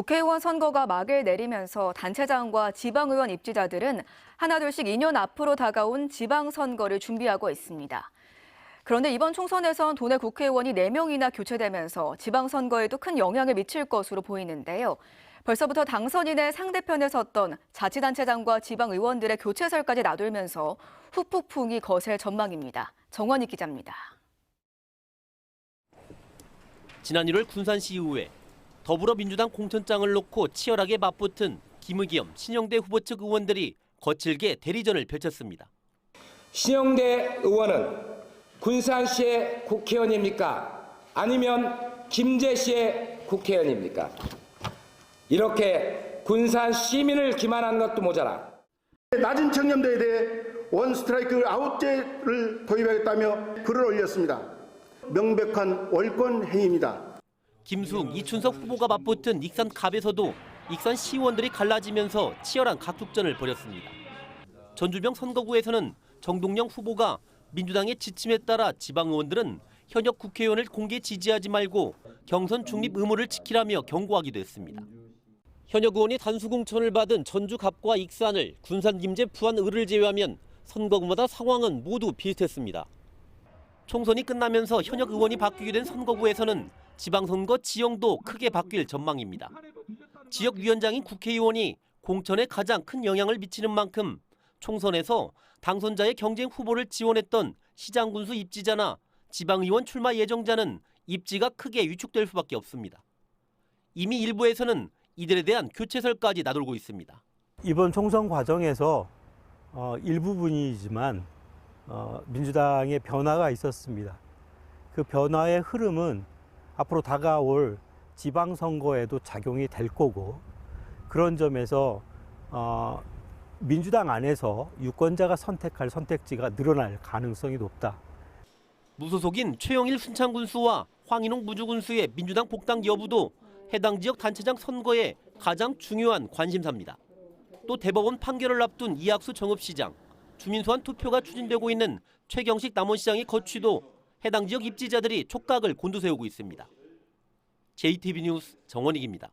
국회의원 선거가 막을 내리면서 단체장과 지방의원 입지자들은 하나둘씩 2년 앞으로 다가온 지방선거를 준비하고 있습니다. 그런데 이번 총선에선 도내 국회의원이 4명이나 교체되면서 지방선거에도 큰 영향을 미칠 것으로 보이는데요. 벌써부터 당선인의 상대편에 섰던 자치단체장과 지방의원들의 교체설까지 나돌면서 후폭풍이 거셀 전망입니다. 정원희 기자입니다. 지난 1월 군산시 이후에 더불어민주당 공천장을 놓고 치열하게 맞붙은 김의겸 신영대 후보 측 의원들이 거칠게 대리전을 펼쳤습니다. 신영대 의원은 군산시의 국회의원입니까? 아니면 김제시의 국회의원입니까? 이렇게 군산 시민을 기만하는 것도 모자라 낮은 청렴도에 대해 원 스트라이크 아웃제를 도입하겠다며 글을 올렸습니다. 명백한 월권 행위입니다. 김수웅, 이춘석 후보가 맞붙은 익산 갑에서도 익산 시의원들이 갈라지면서 치열한 각축전을 벌였습니다. 전주병 선거구에서는 정동영 후보가 민주당의 지침에 따라 지방 의원들은 현역 국회의원을 공개 지지하지 말고 경선 중립 의무를 지키라며 경고하기도 했습니다. 현역 의원이 단수 공천을 받은 전주 갑과 익산을 군산 김제 부안 을을 제외하면 선거구마다 상황은 모두 비슷했습니다. 총선이 끝나면서 현역 의원이 바뀌게 된 선거구에서는 지방선거 지형도 크게 바뀔 전망입니다. 지역위원장인 국회의원이 공천에 가장 큰 영향을 미치는 만큼 총선에서 당선자의 경쟁 후보를 지원했던 시장군수 입지자나 지방의원 출마 예정자는 입지가 크게 위축될 수밖에 없습니다. 이미 일부에서는 이들에 대한 교체설까지 나돌고 있습니다. 이번 총선 과정에서 어, 일부분이지만 어, 민주당의 변화가 있었습니다. 그 변화의 흐름은 앞으로 다가올 지방선거에도 작용이 될 거고 그런 점에서 어, 민주당 안에서 유권자가 선택할 선택지가 늘어날 가능성이 높다. 무소속인 최영일 순창군수와 황인홍 무주군수의 민주당 복당 여부도 해당 지역 단체장 선거에 가장 중요한 관심사입니다. 또 대법원 판결을 앞둔 이학수 정읍시장, 주민소환 투표가 추진되고 있는 최경식 남원시장의 거취도 해당 지역 입지자들이 촉각을 곤두세우고 있습니다. JTB 뉴스 정원익입니다.